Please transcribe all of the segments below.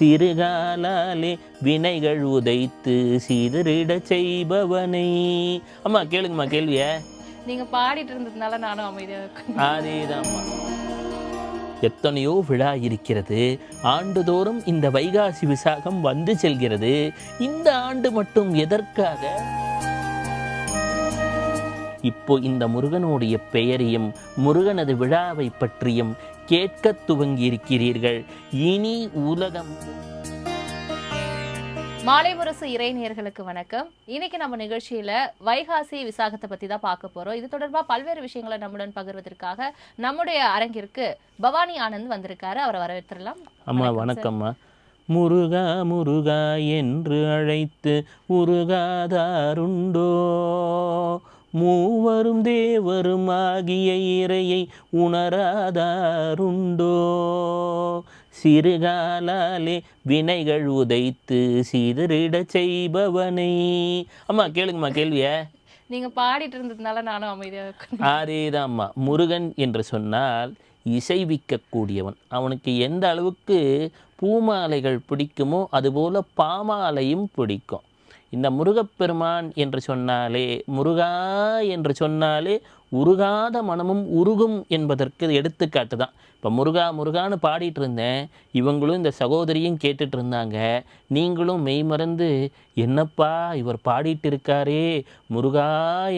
சிறுகாலாலே வினைகள் உதைத்து சிதறிட செய்பவனை. அம்மா கேளுங்கம்மா கேள்விய. நீங்க பாடிட்டு இருந்ததுனால நானும் அமைதியா இருக்கேன். அதேதாம்மா. எத்தனையோ விழா இருக்கிறது. ஆண்டுதோறும் இந்த வைகாசி விசாகம் வந்து செல்கிறது. இந்த ஆண்டு மட்டும் எதற்காக? இப்போ இந்த முருகனுடைய பெயரையும் முருகனது விழாவை பற்றியும் கேட்கத் துவங்கி இருக்கிறீர்கள் இனி உலகம். மாலை முரசு இறைநேயர்களுக்கு வணக்கம். இன்னைக்கு நம்ம நிகழ்ச்சியில வைகாசி விசாகத்தை பத்தி தான் பார்க்க போறோம். இது தொடர்பா பல்வேறு விஷயங்களை நம்முடன் பகிர்வதற்காக நம்முடைய அரங்கிற்கு பவானி ஆனந்த் வந்திருக்காரு. அவரை வரவேற்றுலாம் அம்மா வணக்கம்மா. முருகா முருகா என்று அழைத்து உருகாதாருண்டோ? மூவரும் தேவரும் ஆகிய இறையை உணராதாருண்டோ. சிறுகாலாலே வினைகள் உதைத்து சிதறிடச் செய்பவனை. அம்மா கேளுங்கம்மா கேள்விய. நீங்க பாடிட்டு இருந்ததுனால நானும் அமைதியா இருக்கேன் அதேதாம்மா. முருகன் என்று சொன்னால் இசைவிக்கக்கூடியவன் அவனுக்கு எந்த அளவுக்கு பூமாலைகள் பிடிக்குமோ அதுபோல பாமாலையும் பிடிக்கும். இந்த முருகப்பெருமான் என்று சொன்னாலே முருகா என்று சொன்னாலே உருகாத மனமும் உருகும் என்பதற்கு எடுத்துக்காட்டு தான். இப்போ முருகா முருகான்னு பாடிட்டு இருந்தேன் இவங்களும் இந்த சகோதரியும் கேட்டுட்டு இருந்தாங்க நீங்களும் மெய்மறந்து என்னப்பா இவர் பாடிட்டு இருக்காரே முருகா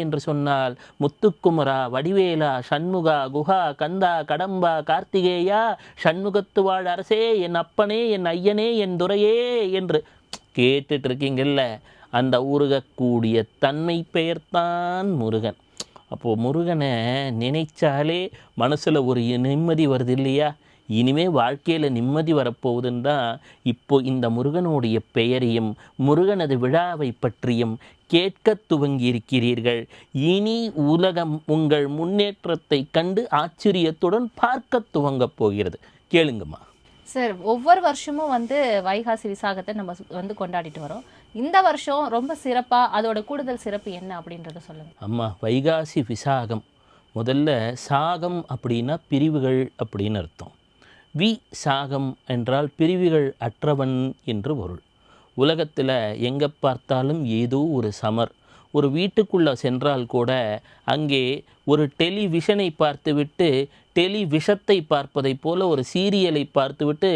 என்று சொன்னால் முத்துக்குமரா வடிவேலா சண்முகா குஹா கந்தா கடம்பா கார்த்திகேயா சண்முகத்து வாழ் அரசே என் அப்பனே என் ஐயனே என் துறையே என்று கேட்டுட்டு இருக்கீங்கல்ல அந்த உருகக்கூடிய தன்மை பெயர்தான் முருகன். அப்போது முருகனை நினைச்சாலே மனசில் ஒரு நிம்மதி வருது இல்லையா? இனிமே வாழ்க்கையில் நிம்மதி வரப்போகுதுன்னு தான் இப்போ இந்த முருகனுடைய பெயரையும் முருகனது விழாவை பற்றியும் கேட்க துவங்கி இருக்கிறீர்கள் இனி உலகம் உங்கள் முன்னேற்றத்தை கண்டு ஆச்சரியத்துடன் பார்க்க துவங்கப் போகிறது. கேளுங்கம்மா. சார் ஒவ்வொரு வருஷமும் வந்து வைகாசி விசாகத்தை நம்ம வந்து கொண்டாடிட்டு வரோம். இந்த வருஷம் ரொம்ப சிறப்பாக அதோட கூடுதல் சிறப்பு என்ன அப்படின்றத சொல்லுங்கள் அம்மா வைகாசி விசாகம். முதல்ல சாகம் அப்படின்னா பிரிவுகள் அப்படின்னு அர்த்தம். வி சாகம் என்றால் பிரிவுகள் அற்றவன் என்று பொருள். உலகத்தில் எங்கே பார்த்தாலும் ஏதோ ஒரு சமர். ஒரு வீட்டுக்குள்ளே சென்றால் கூட அங்கே ஒரு டெலிவிஷனை பார்த்துவிட்டு டெலிவிஷத்தை பார்ப்பதைப் போல ஒரு சீரியலை பார்த்துவிட்டு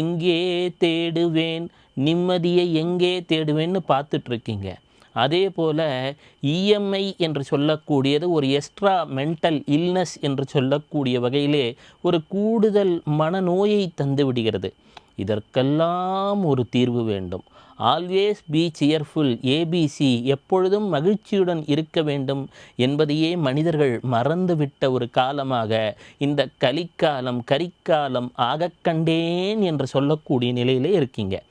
எங்கே தேடுவேன்? நிம்மதியை எங்கே தேடுவேன்னு பார்த்துட்ருக்கீங்க. அதே போல் இஎம்ஐ என்று சொல்லக்கூடியது ஒரு எக்ஸ்ட்ரா மென்டல் இல்னஸ் என்று சொல்லக்கூடிய வகையிலே ஒரு கூடுதல் மனநோயை தந்து விடுகிறது. இதற்கெல்லாம் ஒரு தீர்வு வேண்டும். ஆல்வேஸ் பி சியர்ஃபுல் ஏபிசி எப்பொழுதும் மகிழ்ச்சியுடன் இருக்க வேண்டும் என்பதையே மனிதர்கள் மறந்துவிட்ட ஒரு காலமாக இந்த கலிக்காலம் கரிக்காலம் ஆகக்கண்டேன் என்று சொல்லக்கூடிய நிலையிலே இருக்கீங்க.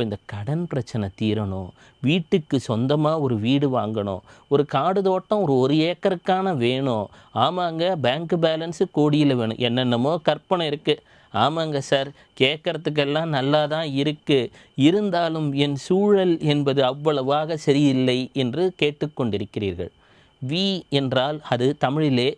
இப்போ இந்த கடன் பிரச்சனை தீரணும் வீட்டுக்கு சொந்தமாக ஒரு வீடு வாங்கணும் ஒரு காடு தோட்டம் ஒரு ஒரு ஏக்கருக்கான வேணும். ஆமாங்க பேங்க் பேலன்ஸு கோடியில் வேணும். என்னென்னமோ கற்பனை இருக்குது ஆமாங்க சார் கேட்குறதுக்கெல்லாம் நல்லா தான் இருக்குது இருந்தாலும் என் சூழல் என்பது அவ்வளவாக சரியில்லை என்று கேட்டுக்கொண்டிருக்கிறீர்கள். வி என்றால் அது தமிழிலே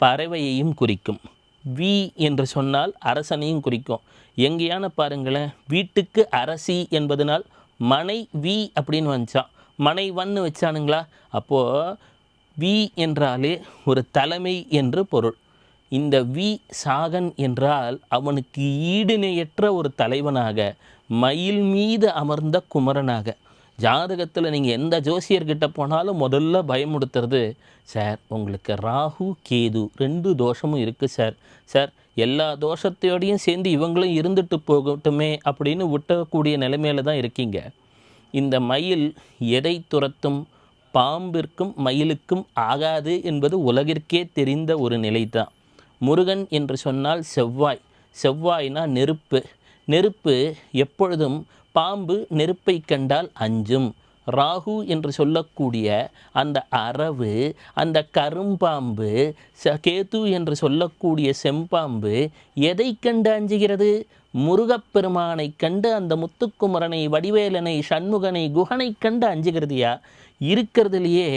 பறவையையும் குறிக்கும். வி என்று சொன்னால் அரசனையும் குறிக்கும். எங்கேயான பாருங்களேன் வீட்டுக்கு அரசி என்பதனால் மனை வி அப்படின்னு வந்துச்சான். மனை வன்னு வச்சானுங்களா? அப்போது வி என்றாலே ஒரு தலைமை என்று பொருள். இந்த வி சாகன் என்றால் அவனுக்கு ஈடுணையற்ற ஒரு தலைவனாக மயில் மீது அமர்ந்த குமரனாக. ஜாதகத்தில் நீங்கள் எந்த ஜோசியர்கிட்ட போனாலும் முதல்ல பயமுடுத்துறது சார் உங்களுக்கு ராகு கேது ரெண்டு தோஷமும் இருக்குது சார். சார் எல்லா தோஷத்தையோடையும் சேர்ந்து இவங்களும் இருந்துட்டு போகட்டுமே அப்படின்னு விட்டக்கூடிய நிலைமையில தான் இருக்கீங்க. இந்த மயில் எதை துரத்தும் பாம்பிற்கும் மயிலுக்கும் ஆகாது என்பது உலகிற்கே தெரிந்த ஒரு நிலை தான் முருகன் என்று சொன்னால் செவ்வாய். செவ்வாய்னா நெருப்பு. நெருப்பு எப்பொழுதும் பாம்பு நெருப்பை கண்டால் அஞ்சும். ராகு என்று சொல்லக்கூடிய அந்த அரவு அந்த கரும்பாம்பு ச கேது என்று சொல்லக்கூடிய செம்பாம்பு எதை கண்டு அஞ்சுகிறது? முருகப்பெருமானை கண்டு அந்த முத்துக்குமரனை வடிவேலனை சண்முகனை குகனை கண்டு அஞ்சுகிறதுயா? இருக்கிறதுலையே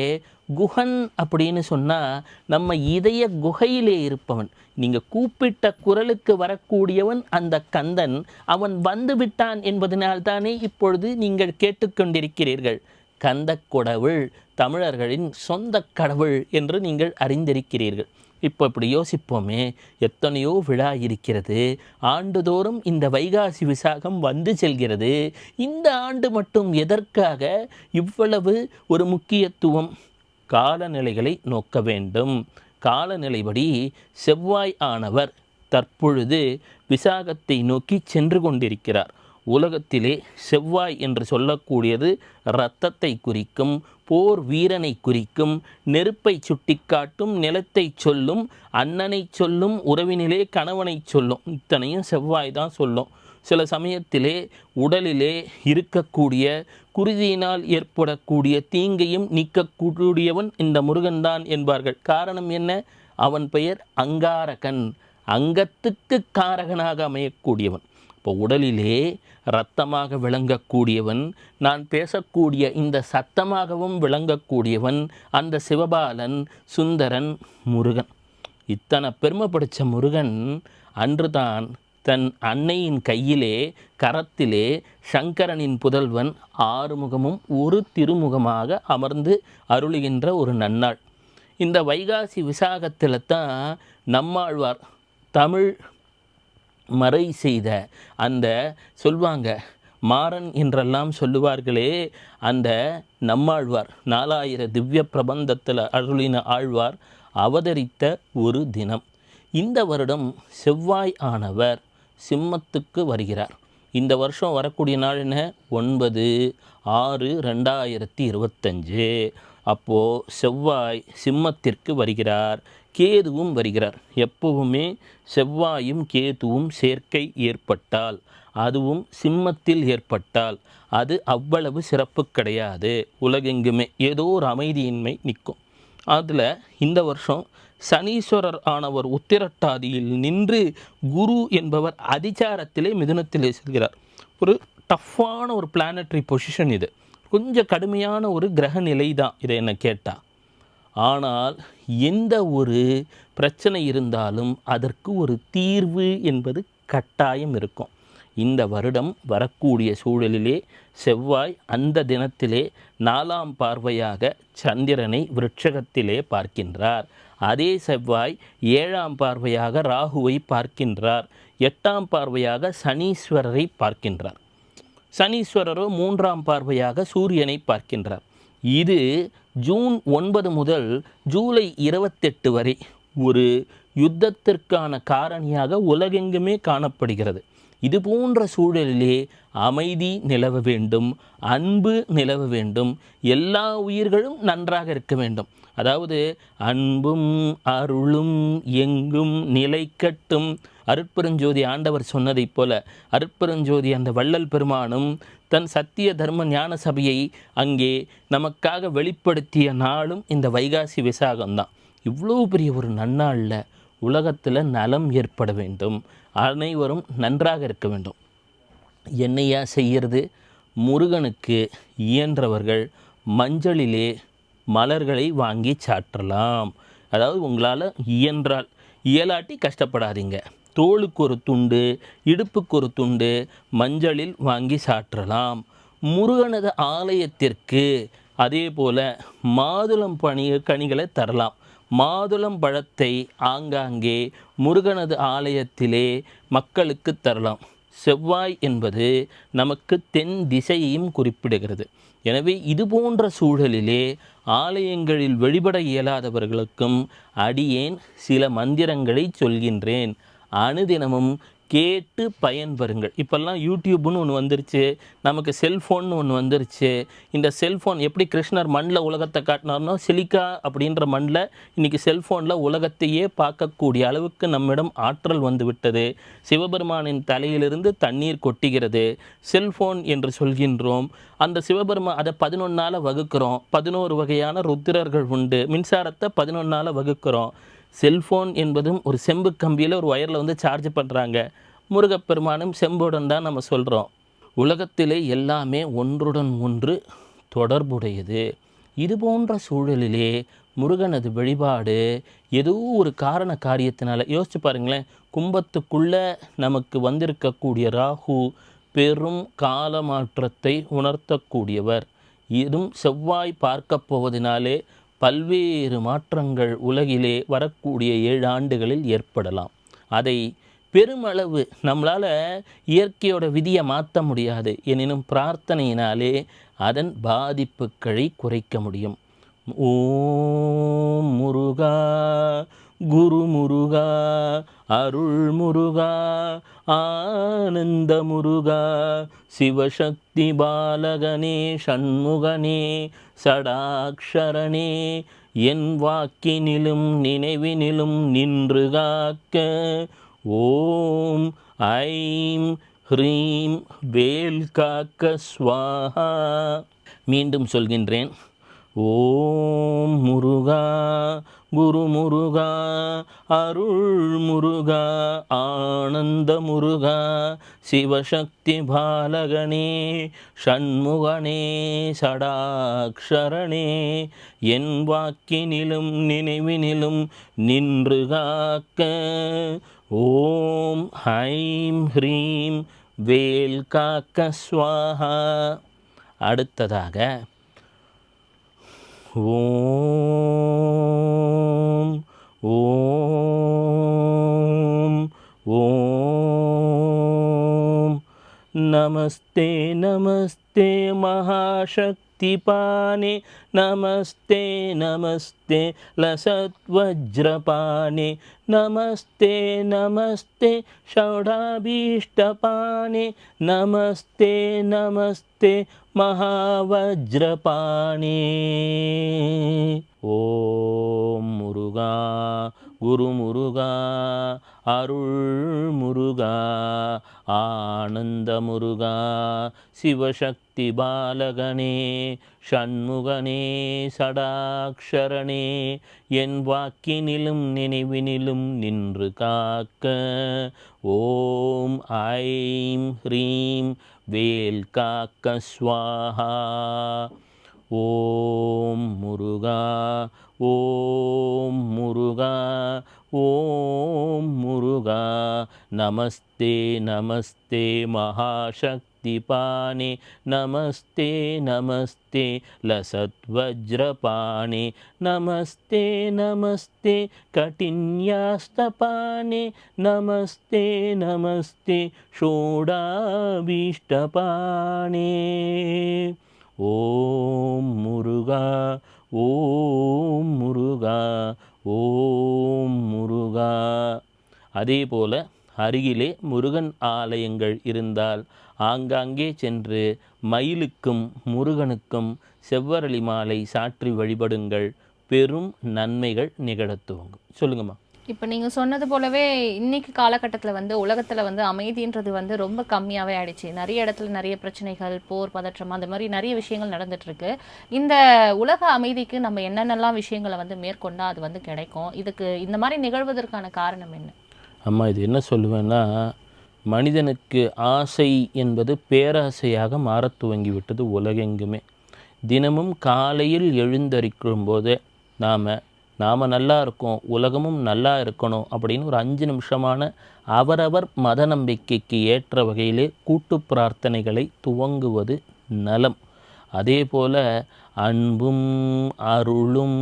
குஹன் அப்படின்னு சொன்னால் நம்ம இதய குகையிலே இருப்பவன். நீங்கள் கூப்பிட்ட குரலுக்கு வரக்கூடியவன் அந்த கந்தன். அவன் வந்து விட்டான் என்பதனால்தானே இப்பொழுது நீங்கள் கேட்டுக்கொண்டிருக்கிறீர்கள். கந்த கடவுள் தமிழர்களின் சொந்த கடவுள் என்று நீங்கள் அறிந்திருக்கிறீர்கள். இப்போ இப்படி யோசிப்போமே எத்தனையோ விழா இருக்கிறது. ஆண்டுதோறும் இந்த வைகாசி விசாகம் வந்து செல்கிறது. இந்த ஆண்டு மட்டும் எதற்காக? இவ்வளவு ஒரு முக்கியத்துவம். காலநிலைகளை நோக்க வேண்டும். காலநிலைப்படி செவ்வாய் ஆனவர் தற்பொழுது விசாகத்தை நோக்கி சென்று கொண்டிருக்கிறார். உலகத்திலே செவ்வாய் என்று சொல்லக்கூடியது இரத்தத்தை குறிக்கும் போர் வீரனை குறிக்கும் நெருப்பை சுட்டிக்காட்டும் நிலத்தை சொல்லும் அண்ணனை சொல்லும் உறவினிலே கணவனை சொல்லும் இத்தனையும் செவ்வாய் தான் சொல்லும். சில சமயத்திலே உடலிலே இருக்கக்கூடிய குருதியினால் ஏற்படக்கூடிய தீங்கையும் நீக்கக்கூடியவன் இந்த முருகன்தான் என்பார்கள். காரணம் என்ன? அவன் பெயர் அங்காரகன். அங்கத்துக்கு காரகனாக அமையக்கூடியவன். இப்போ உடலிலே இரத்தமாக விளங்கக்கூடியவன் நான் பேசக்கூடிய இந்த சத்தமாகவும் விளங்கக்கூடியவன் அந்த சிவபாலன் சுந்தரன் முருகன். இத்தனை பெருமை படித்த முருகன் அன்றுதான் தான் தன் அன்னையின் கையிலே கரத்திலே சங்கரனின் புதல்வன் ஆறுமுகமும் ஒரு திருமுகமாக அமர்ந்து அருளுகின்ற ஒரு நன்னாள். இந்த வைகாசி விசாகத்தில் தான் நம்மாழ்வார் தமிழ் மறை செய்த அந்த சொல்வாங்க மாறன் என்றெல்லாம் சொல்லுவார்களே அந்த நம்மாழ்வார் நாலாயிர திவ்ய பிரபந்தத்தில் அருளின ஆழ்வார் அவதரித்த ஒரு தினம். இந்த வருடம் செவ்வாய் ஆனவர் சிம்மத்துக்கு வருகிறார். இந்த வருஷம் வரக்கூடிய நாள் என்ன? ஒன்பது ஆறு ரெண்டாயிரத்தி இருபத்தஞ்சு. அப்போது செவ்வாய் சிம்மத்திற்கு வருகிறார். கேதுவும் வருகிறார். எப்பவுமே செவ்வாயும் கேதுவும் சேர்க்கை ஏற்பட்டால் அதுவும் சிம்மத்தில் ஏற்பட்டால் அது அவ்வளவு சிறப்பு கிடையாது. உலகெங்குமே ஏதோ ஒரு அமைதியின்மை நிற்கும். அதில் இந்த வருஷம் சனீஸ்வரர் ஆனவர் உத்திரட்டாதியில் நின்று குரு என்பவர் அதிச்சாரத்திலே மிதுனத்திலே செல்கிறார். ஒரு டஃப்பான ஒரு பிளானட்ரி பொசிஷன் இது. கொஞ்சம் கடுமையான ஒரு கிரக நிலை தான் இதை என்ன கேட்டால் ஆனால் எந்த ஒரு பிரச்சனை இருந்தாலும் அதற்கு ஒரு தீர்வு என்பது கட்டாயம் இருக்கும். இந்த வருடம் வரக்கூடிய சூழலிலே செவ்வாய் அந்த தினத்திலே நாலாம் பார்வையாக சந்திரனை விருட்சகத்திலே பார்க்கின்றார். அதே செவ்வாய் ஏழாம் பார்வையாக ராகுவை பார்க்கின்றார். எட்டாம் பார்வையாக சனீஸ்வரரை பார்க்கின்றார். சனீஸ்வரரோ மூன்றாம் பார்வையாக சூரியனை பார்க்கின்றார். இது ஜூன் ஒன்பது முதல் ஜூலை இருபத்தெட்டு வரை ஒரு யுத்தத்திற்கான காரணியாக உலகெங்குமே காணப்படுகிறது. இது போன்ற சூழலிலே அமைதி நிலவ வேண்டும் அன்பு நிலவ வேண்டும் எல்லா உயிர்களும் நன்றாக இருக்க வேண்டும். அதாவது அன்பும் அருளும் எங்கும் நிலைக்கட்டும் அருட்பெருஞ்சோதி ஆண்டவர் சொன்னதைப் போல அருட்பெருஞ்சோதி அந்த வள்ளல் பெருமானும் தன் சத்திய தர்ம ஞான சபையை அங்கே நமக்காக வெளிப்படுத்திய நாளும் இந்த வைகாசி விசாகம்தான். இவ்வளோ பெரிய ஒரு நன்னாளில் உலகத்தில் நலம் ஏற்பட வேண்டும். அனைவரும் நன்றாக இருக்க வேண்டும். என்னையா செய்கிறது? முருகனுக்கு இயன்றவர்கள் மஞ்சளிலே மலர்களை வாங்கி சாற்றலாம். அதாவது உங்களால் இயன்றால் இயலாட்டி கஷ்டப்படாதீங்க. தோளுக்கு ஒரு துண்டு இடுப்புக்கு ஒரு துண்டு மஞ்சளில் வாங்கி சாற்றலாம். முருகனது ஆலயத்திற்கு அதே போல் மாதுளம் பணி கனிகளை தரலாம். மாதுளம் பழத்தை ஆங்காங்கே முருகனது ஆலயத்திலே மக்களுக்கு தரலாம். செவ்வாய் என்பது நமக்கு தென் திசையையும் குறிப்பிடுகிறது. எனவே இது போன்ற சூழலிலே ஆலயங்களில் வழிபட இயலாதவர்களுக்கும் அடியேன் சில மந்திரங்களை சொல்கின்றேன். அனுதினமும் கேட்டு பயன்பெறுங்கள். இப்போல்லாம் யூடியூப்னு ஒன்று வந்துருச்சு நமக்கு செல்ஃபோன்னு ஒன்று வந்துருச்சு. இந்த செல்ஃபோன் எப்படி கிருஷ்ணர் மண்ணில் உலகத்தை காட்டினார்னோ சிலிக்கா அப்படின்ற மண்ணில் இன்றைக்கி செல்ஃபோனில் உலகத்தையே பார்க்கக்கூடிய அளவுக்கு நம்மிடம் ஆற்றல் வந்து விட்டது. சிவபெருமானின் தலையிலிருந்து தண்ணீர் கொட்டுகிறது. செல்ஃபோன் என்று சொல்கின்றோம். அந்த சிவபெருமா அதை பதினொன்னால் வகுக்கிறோம். பதினோரு வகையான ருத்திரர்கள் உண்டு. மின்சாரத்தை பதினொன்னால் வகுக்கிறோம். செல்ஃபோன் என்பதும் ஒரு செம்பு கம்பியில் ஒரு ஒயரில் வந்து சார்ஜ் பண்ணுறாங்க முருகப்பெருமானும் செம்புடன் தான் நம்ம சொல்கிறோம் உலகத்திலே எல்லாமே ஒன்றுடன் ஒன்று தொடர்புடையது. இது போன்ற சூழலிலே முருகனது வழிபாடு ஏதோ ஒரு காரண காரியத்தினால் யோசிச்சு பாருங்களேன் கும்பத்துக்குள்ளே நமக்கு வந்திருக்கக்கூடிய ராகு பெரும் கால மாற்றத்தை உணர்த்தக்கூடியவர். இதுவும் செவ்வாய் பார்க்கப் போவதினாலே பல்வேறு மாற்றங்கள் உலகிலே வரக்கூடிய ஏழு ஆண்டுகளில் ஏற்படலாம். அதை பெருமளவு நம்மளால் இயற்கையோட விதியை மாற்ற முடியாது. எனினும் பிரார்த்தனையினாலே அதன் பாதிப்புகளை குறைக்க முடியும். ஓம் முருகா குரு முருகா அருள் முருகா ஆனந்த முருகா சிவசக்தி பாலகனே சண்முகனே சடாக்ஷரனே என் வாக்கினிலும் நினைவினிலும் நின்று காக்க ஓம் ஐம் ஹ்ரீம் வேல் காக்க ஸ்வாஹா. மீண்டும் சொல்கின்றேன். ஓம் முருகா குரு முருகா அருள் முருகா ஆனந்த முருகா சிவசக்தி பாலகனே ஷண்முகனே சடாக்ஷரணே என் வாக்கினிலும் நினைவினிலும் நின்று காக்க. ஓம் ஹைம் ஹ்ரீம் வேல் காக்க ஸ்வாஹா. அடுத்ததாக ஓம் ஓம் ஓம் நமஸ்தே நமஸ்தே மகாசக்தி பானே நமஸ்தே நமஸ்தே லசத்வஜ்ரபானே நமஸ்தே நமஸ்தே ஷௌடாபீஷ்டபானே நமஸ்தே நமஸ்தே மகாவஜ்ரபாணி ஓம் முருகா குரு முருகா அருள் முருகா ஆனந்த முருகா சிவசக்தி பாலகனே ஷண்முகனே சடாக்ஷரணே என் வாக்கினிலும் நினைவினிலும் நின்று காக்க. ஓம் ஐம் ஹ்ரீம் வேல் காக்க ஸ்வாஹா. ஓம் முருகா ஓம் முருகா ஓம் முருகா நமஸ்தே நமஸ்தே மகாசக்தி பாணி நமஸ்தே நமஸ்தே லசத்வஜ்ரபாணி நமஸ்தே நமஸ்தே கட்டின்யாஸ்தபானே நமஸ்தே நமஸ்தே ஷோடாபீஷ்டபாணி ஓம் முருகா ஓம் முருகா ஓம் முருகா. அதே போல அருகிலே முருகன் ஆலயங்கள் இருந்தால் ஆங்காங்கே சென்று மயிலுக்கும் முருகனுக்கும் செவ்வரளி மாலை சாற்றி வழிபடுங்கள். பெரும் நன்மைகள் நிகழத் துவங்கும். சொல்லுங்கம்மா. இப்போ நீங்கள் சொன்னது போலவே இன்னைக்கு காலகட்டத்தில் வந்து உலகத்தில் வந்து அமைதின்றது வந்து ரொம்ப கம்மியாகவே ஆயிடுச்சு. நிறைய இடத்துல நிறைய பிரச்சனைகள் போர் பதற்றம் அந்த மாதிரி நிறைய விஷயங்கள் நடந்துட்டுருக்கு. இந்த உலக அமைதிக்கு நம்ம என்னென்னலாம் விஷயங்களை வந்து மேற்கொண்டால் அது வந்து கிடைக்கும்? இதுக்கு இந்த மாதிரி நிகழ்வதற்கான காரணம் என்ன? அம்மா இது என்ன சொல்லுவேன்னா மனிதனுக்கு ஆசை என்பது பேராசையாக மாறத் துவங்கிவிட்டது உலகெங்குமே. தினமும் காலையில் எழுந்தரிக்கும் போது நாம் நாம் நல்லா இருக்கோம் உலகமும் நல்லா இருக்கணும் அப்படின்னு ஒரு அஞ்சு நிமிஷமான அவரவர் மத நம்பிக்கைக்கு ஏற்ற வகையிலே கூட்டு பிரார்த்தனைகளை துவங்குவது நலம். அதே போல அன்பும் அருளும்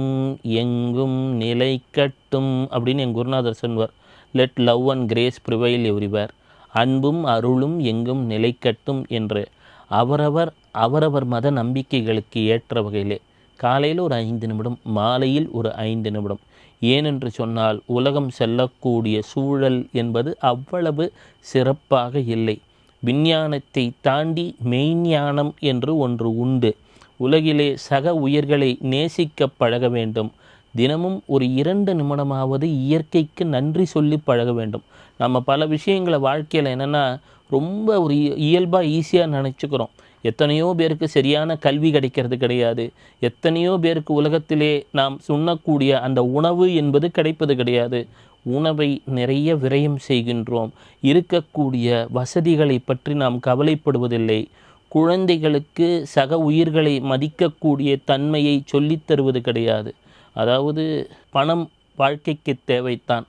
எங்கும் நிலைக்கட்டும் அப்படின்னு என் குருநாதர் சொல்வார் let love and grace prevail everywhere அன்பும் அருளும் எங்கும் நிலைக்கட்டும் என்று அவரவர் அவரவர் மத நம்பிக்கைகளுக்கு ஏற்ற வகையிலே காலையில் ஒரு ஐந்து நிமிடம் மாலையில் ஒரு ஐந்து நிமிடம். ஏனென்று சொன்னால் உலகம் செல்லக்கூடிய சூழல் என்பது அவ்வளவு சிறப்பாக இல்லை. விஞ்ஞானத்தை தாண்டி மெய்ஞானம் என்று ஒன்று உண்டு. உலகிலே சக உயிர்களை நேசிக்க பழக வேண்டும். தினமும் ஒரு இரண்டு நிமிடமாவது இயற்கைக்கு நன்றி சொல்லி பழக வேண்டும். நம்ம பல விஷயங்களை வாழ்க்கையில் என்னென்னா ரொம்ப ஒரு இயல்பாக ஈஸியாக நினச்சிக்கிறோம். எத்தனையோ பேருக்கு சரியான கல்வி கிடைக்கிறது கிடையாது. எத்தனையோ பேருக்கு உலகத்திலே நாம் சுண்ணக்கூடிய அந்த உணவு என்பது கிடைப்பது கிடையாது. உணவை நிறைய விரயம் செய்கின்றோம். இருக்கக்கூடிய வசதிகளை பற்றி நாம் கவலைப்படுவதில்லை. குழந்தைகளுக்கு சக உயிர்களை மதிக்கக்கூடிய தன்மையை சொல்லித் தருவது கிடையாது. அதாவது பணம் வாழ்க்கைக்கு தேவைத்தான்.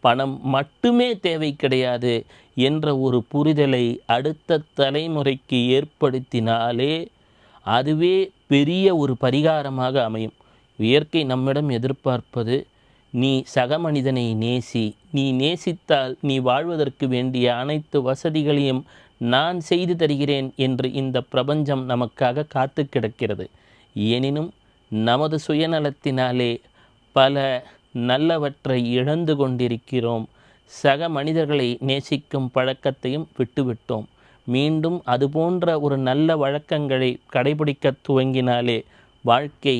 பணம் மட்டுமே தேவை கிடையாது. என்ற ஒரு புரிதலை அடுத்த தலைமுறைக்கு ஏற்படுத்தினாலே அதுவே பெரிய ஒரு பரிகாரமாக அமையும். இயற்கை நம்மிடம் எதிர்பார்ப்பது நீ சக மனிதனை நேசி நீ நேசித்தால் நீ வாழ்வதற்கு வேண்டிய அனைத்து வசதிகளையும் நான் செய்து தருகிறேன் என்று இந்த பிரபஞ்சம் நமக்காக காத்து கிடக்கிறது. எனினும் நமது சுயநலத்தினாலே பல நல்லவற்றை இழந்து கொண்டிருக்கிறோம். சக மனிதர்களை நேசிக்கும் பழக்கத்தையும் விட்டுவிட்டோம். மீண்டும் அதுபோன்ற ஒரு நல்ல வழக்கங்களை கடைபிடிக்க துவங்கினாலே வாழ்க்கை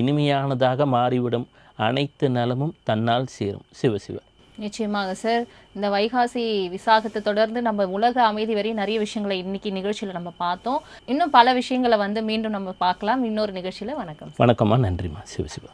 இனிமையானதாக மாறிவிடும். அனைத்து நலமும் தன்னால் சேரும். சிவசிவ நிச்சயமாக சார். இந்த வைகாசி விசாகத்தை தொடர்ந்து நம்ம உலக அமைதி வரை நிறைய விஷயங்களை இன்னைக்கு நிகழ்ச்சியில நம்ம பார்த்தோம். இன்னும் பல விஷயங்களை வந்து மீண்டும் நம்ம பார்க்கலாம். இன்னொரு நிகழ்ச்சியில வணக்கம் வணக்கம்மா. நன்றிம்மா. சிவசிவா